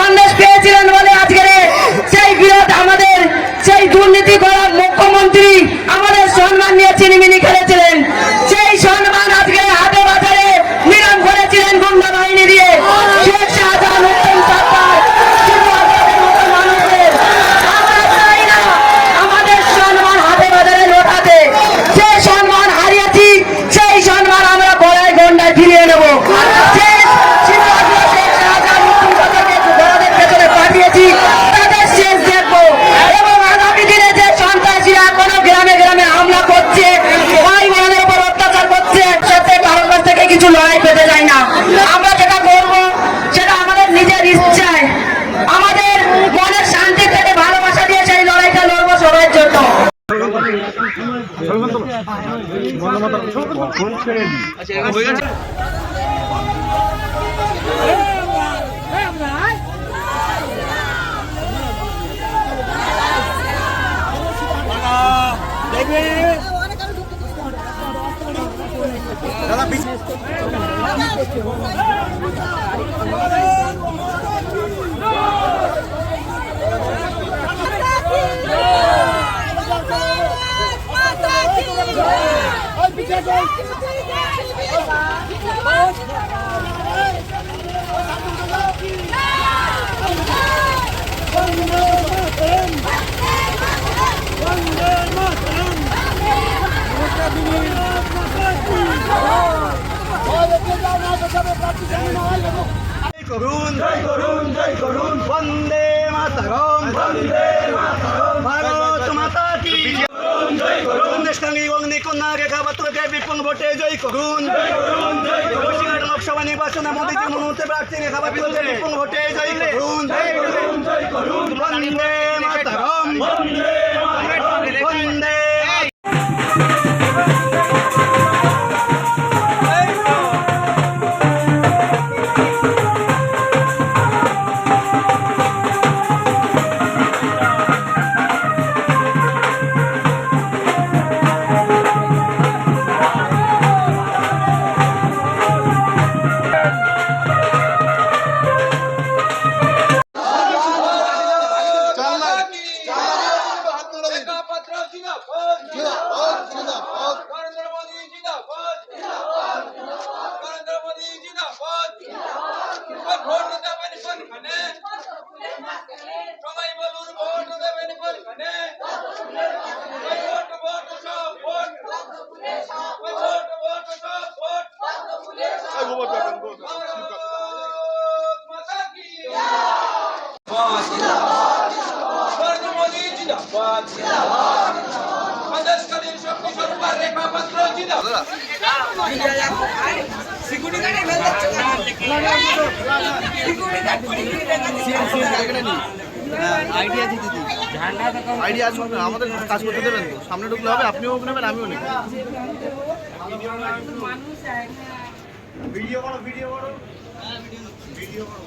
সন্দেশ পেয়েছিলেন বলে আজকে সেই বিরোধ আমাদের সেই দুর্নীতি করার কখন ছেড়ে দিই করুন জয় করুন জয় করুন বন্দে মাতরম। বন্দে মাতরম। ভারত মাতা কি করুন ভোটে জয় করুন। বসিরহাট লোকসভা নির্বাচনে মোদীজি মনোনীত প্রার্থী রেখাবাদ বিপুল ভোটে জয় করুন। জয় করুন জয় করুন। বন্দে মাতরম। বন্দে মাতরম নরেন্দ্র মোদী জিন্দাবাদ নরেন্দ্র মোদী জিন্দাবাদ ভোট দেবেন কোনখানে সবাই বলুন ভোট দেবেন কোনখানে ভোট ভোট সব ভোট ভোট ভোট সব ভোট ভারত মাতা কি নরেন্দ্র মোদী পাত্র জিন্দাবাদ। আইডিয়া আছে আপনার? আমাদের কাজ করতে দেবেন তো। সামনে ঢুকলে হবে আপনিও নেবেন আমিও নেব ভিডিও করো ভিডিও করো। ভিডিও করো